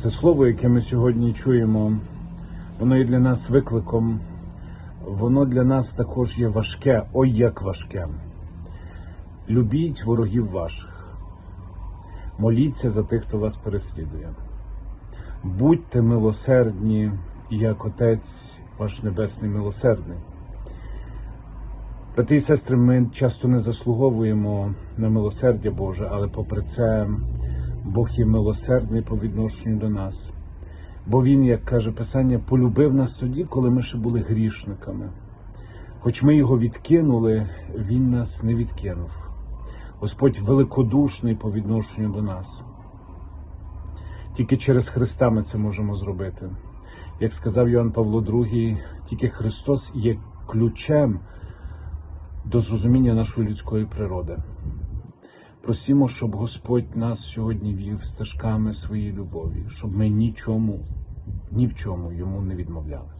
Це слово, яке ми сьогодні чуємо, воно є для нас викликом, воно для нас також є важке, ой як важке. Любіть ворогів ваших, моліться за тих, хто вас переслідує. Будьте милосердні, як Отець ваш Небесний милосердний. Брати і сестри, ми часто не заслуговуємо на милосердя Боже, але попри це Бог є милосердний по відношенню до нас. Бо Він, як каже Писання, полюбив нас тоді, коли ми ще були грішниками. Хоч ми його відкинули, Він нас не відкинув. Господь великодушний по відношенню до нас. Тільки через Христа ми це можемо зробити. Як сказав Йоанн Павло II, тільки Христос є ключем до зрозуміння нашої людської природи. Просімо, щоб Господь нас сьогодні вів стежками своєї любові, щоб ми нічому, ні в чому йому не відмовляли.